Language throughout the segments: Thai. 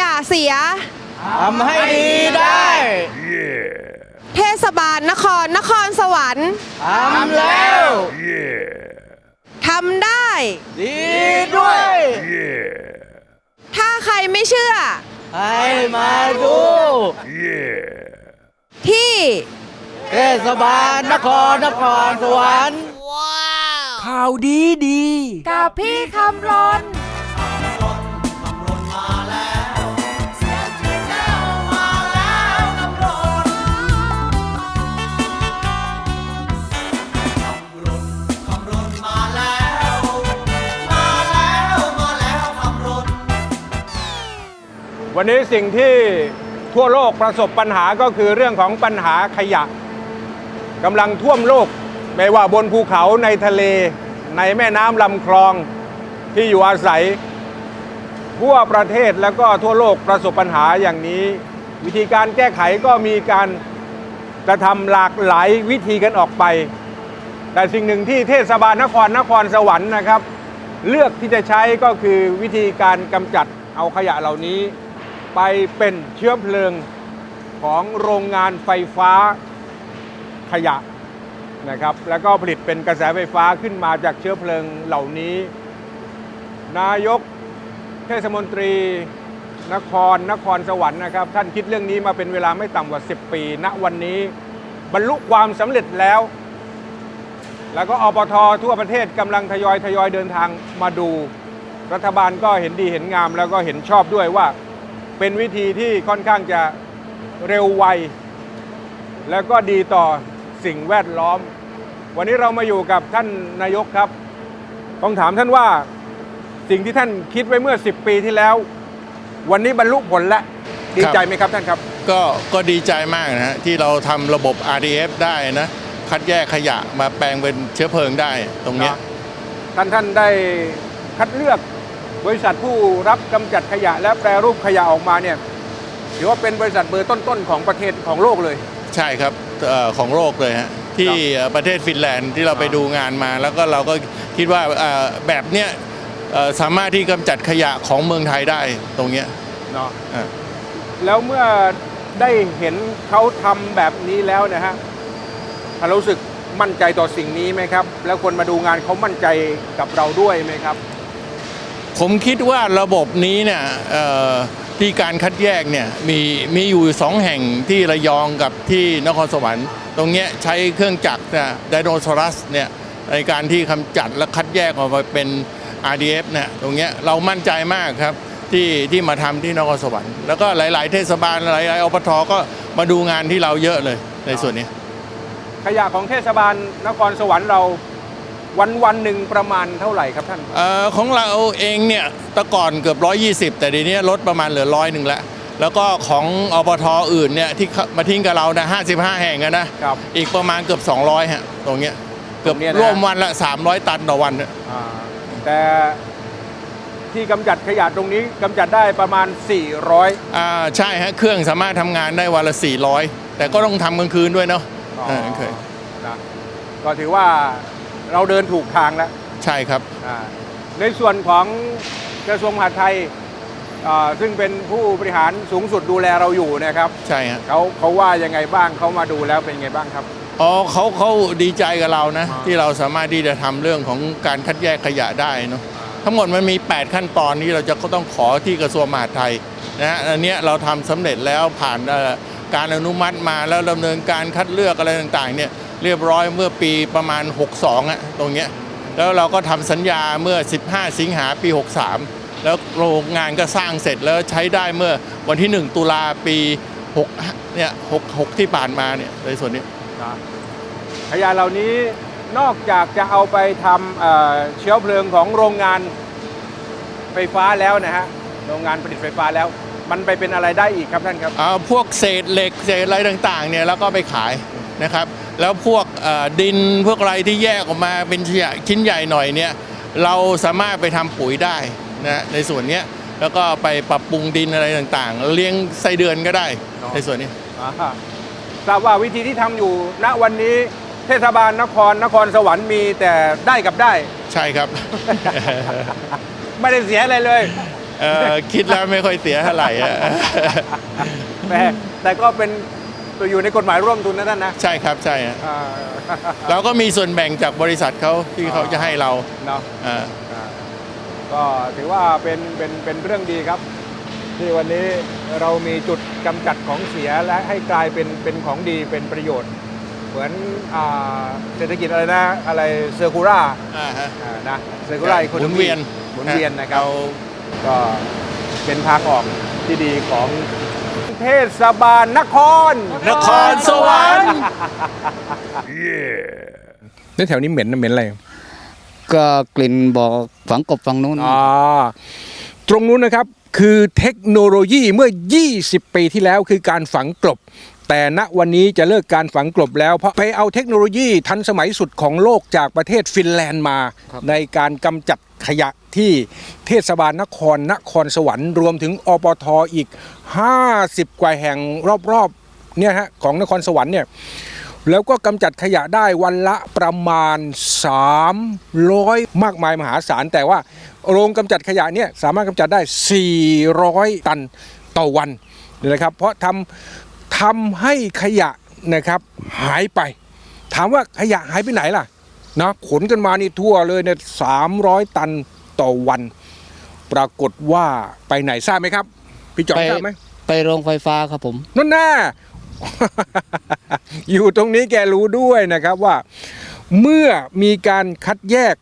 ยะเสีย ทำให้ดีได้เทศบาลนครนครสวรรค์ทำแล้ว ทำได้ ดีด้วย ถ้าใครไม่เชื่อ ให้มาดูที่เทศบาลนครนครสวรรค์ข่าวดีดี กับพี่คำรน วันนี้สิ่งที่ทั่วโลกประสบปัญหาก็คือเรื่องของปัญหาขยะกำลังท่วมโลก ไม่ว่าบนภูเขาในทะเล ในแม่น้ำลำคลองที่อยู่อาศัย ทั่วประเทศแล้วก็ทั่วโลกประสบปัญหาอย่างนี้ วิธีการแก้ไขก็มีการกระทำหลากหลายวิธีกันออกไป แต่สิ่งหนึ่งที่เทศบาลนครนครสวรรค์นะครับ เลือกที่จะใช้ก็คือวิธีการกำจัดเอาขยะเหล่านี้ ไปเป็นเชื้อเพลิงของโรงงานไฟฟ้าขยะนะครับ แล้วก็ผลิตเป็นกระแสไฟฟ้าขึ้นมาจากเชื้อเพลิงเหล่านี้ นายกเทศมนตรีนครนครสวรรค์นะครับ ท่านคิดเรื่องนี้มาเป็นเวลาไม่ต่ำกว่า 10 ปี ณวันนี้บรรลุความสำเร็จแล้ว แล้วก็อปททั่วประเทศกำลังทยอยทยอยเดินทางมาดู รัฐบาลก็เห็นดีเห็นงามแล้วก็เห็นชอบด้วยว่า เป็นวิธีที่ค่อนข้างจะเร็วไว แล้วก็ดีต่อสิ่งแวดล้อม วันนี้เรามาอยู่กับท่านนายกครับต้องถามท่านว่าสิ่งที่ท่านคิดไว้เมื่อ 10 ปีที่แล้ว วันนี้บรรลุผลแล้วดีใจไหมครับท่านครับ ก็ก็ดีใจมากนะฮะที่เราทำระบบ RDF ได้นะ คัดแยกขยะมาแปลงเป็นเชื้อเพลิงได้ตรงเนี้ย ท่านท่านได้คัดเลือก บริษัทผู้รับกำจัดขยะและแปรรูปขยะออกมาเนี่ยถือว่าเป็นบริษัทเบอร์ต้นๆของประเทศของโลกเลย ใช่ครับเอ่อของโลกเลยฮะที่เอ่อประเทศฟินแลนด์ที่เราไปดูงานมา แล้วก็เราก็คิดว่าเอ่อแบบเนี้ยเอ่อสามารถที่กำจัดขยะของเมืองไทยได้ตรงเนี้ยเนาะอ่าแล้วเมื่อได้เห็นเขาทำแบบนี้แล้วนะฮะท่านรู้สึกมั่นใจต่อสิ่งนี้ไหมครับ แล้วคนมาดูงานเขามั่นใจกับเราด้วยไหมครับ ผมคิดว่าระบบนี้เนี่ยที่การคัดแยกเนี่ยมีมีอยู่สองแห่งที่ระยองกับที่นครสวรรค์ ตรงเนี้ยใช้เครื่องจักรนะไดโนซอรัสเนี่ยในการที่กำจัดและคัดแยกออกมาเป็น RDF เนี่ยตรงเนี้ยเรามั่นใจมากครับที่ที่มาทำที่นครสวรรค์แล้วก็หลาย ๆ เทศบาลหลายๆอปทก็มาดูงานที่เราเยอะเลยในส่วนนี้ ขยะของเทศบาลนครสวรรค์เรา วันวันๆหนึ่งประมาณเท่าไหร่ครับท่านเออของเราเองเนี่ยแต่ก่อนเกือบ 120 แต่เดี๋ยวนี้ลดประมาณเหลือร้อยหนึ่งแล้วแล้วก็ของอปทอื่นเนี่ยที่เขามาทิ้งกับเรานะ55 แห่งอะนะครับอีกประมาณเกือบ 200 ฮะ ตรงเนี้ยเกือบตรงเนี้ยนะร่วมวันละ 300 ตันต่อวันเนี่ยอ่าแต่ที่กำจัดขยะตรงนี้กำจัดได้ประมาณ 400อ่าใช่ฮะ เครื่องสามารถทำงานได้วันละ 400 แต่ก็ต้องทำกลางคืนด้วยเนาะอ๋อเออโอเคนะก็ถือว่า เราเดินถูกทางแล้วใช่ครับ อ่าในส่วนของกระทรวงมหาดไทยอ่าซึ่งเป็นผู้บริหารสูงสุดดูแลเราอยู่นะครับใช่ฮะเขาเขาว่ายังไงบ้างเขามาดูแล้วเป็นยังไงบ้างครับ อ๋อเขาเขาดีใจกับเรานะอ่าที่เราสามารถที่จะทำเรื่องของการคัดแยกขยะได้เนาะทั้งหมดมันมี 8 ขั้นตอนที่เราจะก็ต้องขอที่กระทรวงมหาดไทยนะฮะอันเนี้ยเราทำสำเร็จแล้วผ่านเอ่อการอนุมัติมาแล้วดำเนินการคัดเลือกอะไรต่างๆเนี่ย เรียบร้อยเมื่อปีประมาณ 62อะตรงเนี้ยแล้วเราก็ทำสัญญาเมื่อ 15 สิงหาปี 63 แล้วโรงงานก็สร้างเสร็จแล้วใช้ได้เมื่อวันที่ 1 ตุลาปี6เนี่ย66 ที่ผ่านมาเนี่ยในส่วนนี้นะขยะเหล่านี้นอกจากจะเอาไปทำเอ่อเชื้อเพลิงของโรงงานไฟฟ้าแล้วนะฮะโรงงานผลิตไฟฟ้าแล้ว มันไปเป็นอะไรได้อีกครับท่านครับอ่าพวกเศษเหล็กเศษอะไรต่างๆเนี่ยแล้วก็ไปขายนะครับ แล้วพวกเอ่อดินพวกอะไรที่แยกออกมาเป็นชิ้นใหญ่ชิ้นใหญ่หน่อยเนี่ยเราสามารถไปทำปุ๋ยได้นะในส่วนเนี้ยแล้วก็ไปปรับปรุงดินอะไรต่างๆ เลี้ยงไส้เดือนก็ได้เนาะในส่วนนี้อ่าฮะทราบว่าวิธีที่ทำอยู่ณวันนี้เทศบาลนครนครสวรรค์มีแต่ได้กับได้ ใช่ครับ ไม่ได้เสียอะไรเลยเอ่อคิดแล้วไม่ค่อยเสียเท่าไหร่อะแต่แต่ก็เป็น ตัวอยู่ในกฎหมายร่วมทุนนะท่านนะใช่ครับใช่ฮะอ่าเราก็มีส่วนแบ่งจากบริษัทเขาที่เขาจะให้เราเนาะ อ่า อ่าก็ถือว่าเป็นเป็นเป็นเรื่องดีครับ ที่วันนี้เรามีจุดกำจัดของเสียและให้กลายเป็นเป็นของดีเป็นประโยชน์ เหมือนอ่าเศรษฐกิจอะไรนะอะไรเซอร์คูล่าอ่าฮะนะเซอร์คูล่าหมุนเวียนหมุนเวียนนะครับเราก็เป็นทางออกที่ดีของ เทศบาลนคร นครสวรรค์นี่แถวนี้เหม็นนะเหม็นอะไรก็กลิ่นบอกฝังกบฝังนู้นอ่าตรงนู้นนะครับคือเทคโนโลยีเมื่อ 20 ปีที่แล้วคือการฝังกลบ แต่ณวันนี้จะเลิกการฝังกลบแล้วเพราะไปเอาเทคโนโลยีทันสมัยสุดของโลกจากประเทศฟินแลนด์มา ในการกำจัด ขยะที่เทศบาลนครนครสวรรค์รวมถึงอปทอีก 50 กว่าแห่งรอบๆเนี่ยฮะของนครสวรรค์เนี่ยแล้วก็กำจัดขยะได้วันละประมาณ 300 มากมายมหาศาล แต่ว่าโรงกำจัดขยะเนี่ยสามารถกำจัดได้ 400 ตันต่อวันนะครับ เพราะทำทำให้ขยะนะครับหายไป ถามว่าขยะหายไปไหนล่ะ นะขนกันมานี่ทั่วเลยเนี่ย300ตันต่อวัน ปรากฏว่าไปไหนทราบไหมครับ พี่จอมไปทราบไหมไปโรงไฟฟ้าครับผมนั่นแน่อยู่ตรงนี้แกรู้ด้วยนะครับว่า เมื่อมีการคัดแยก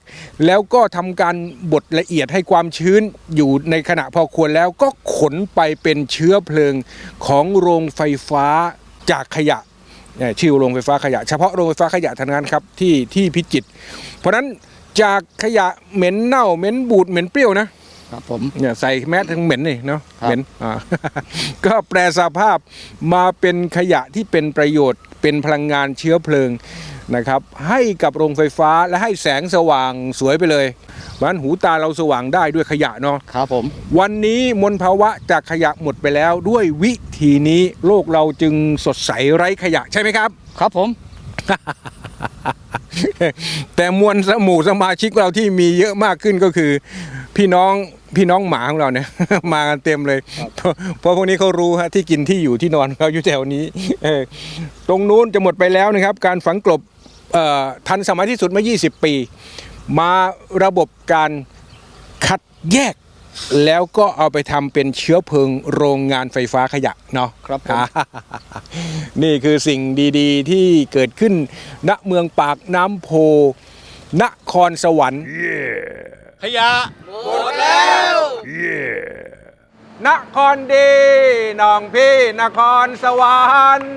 แล้วก็ทำการบดละเอียดให้ความชื้นอยู่ในขณะพอควรแล้วก็ขนไปเป็นเชื้อเพลิงของโรงไฟฟ้าจากขยะเนี่ย ชื่อโรงไฟฟ้าขยะ เฉพาะโรงไฟฟ้าขยะเท่านั้นครับที่ที่พิจิตรเพราะฉะนั้นจากขยะเหม็นเน่าเหม็นบูดเหม็นเปรี้ยวนะครับผมเนี่ยใส่แมสทั้งเหม็นนี่เนาะครับเหม็นอ่าก็แปลสภาพมาเป็นขยะที่เป็นประโยชน์ เป็นพลังงานเชื้อเพลิงนะครับ ให้กับโรงไฟฟ้าและให้แสงสว่างสวยไปเลย มันหูตาเราสว่างได้ด้วยขยะเนาะครับผมวันนี้มลภาวะจากขยะหมดไปแล้ว ด้วยวิธีนี้โลกเราจึงสดใสไร้ขยะใช่ไหมครับ ครับผม แต่มวลสหมู่สมาชิกเราที่มีเยอะมากขึ้นก็คือ พี่น้องพี่น้องหมาของเราเนี่ย มากันเต็มเลยเพราะเพราะพวกนี้เขารู้ฮะที่กินที่อยู่ที่นอนเขาอยู่แถวนี้เออตรงนู้นจะหมดไปแล้วนะครับ การฝังกลบเอ่อทันสมัยที่สุดเมื่อ 20 ปี มาระบบการคัดแยก แล้วก็เอาไปทำเป็นเชื้อเพลิงโรงงานไฟฟ้าขยะเนาะครับผมนี่คือสิ่งดีๆ ที่เกิดขึ้นณเมืองปากน้ำโพนครสวรรค์ ขยะนครดีน้องพี่นครสวรรค์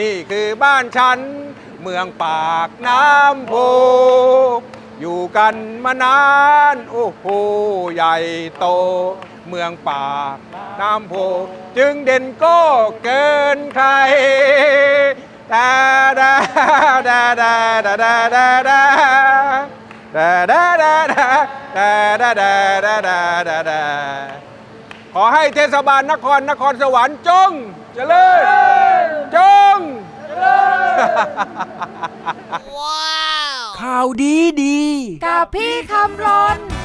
นี่คือบ้านฉัน เมืองปากน้ำโพ อยู่กันมานาน โอ้โห ใหญ่โต เมืองป่า น้ำโพ จึงเด่นก้เกินใครดาดาดาดาดาดาดาดาดาดาดาดาดาดาดาดาดาดาดาขอให้เทศบาลนครนครสวรรค์จงเจริญจงเจริญ ข่าวดีดี กับพี่คำรน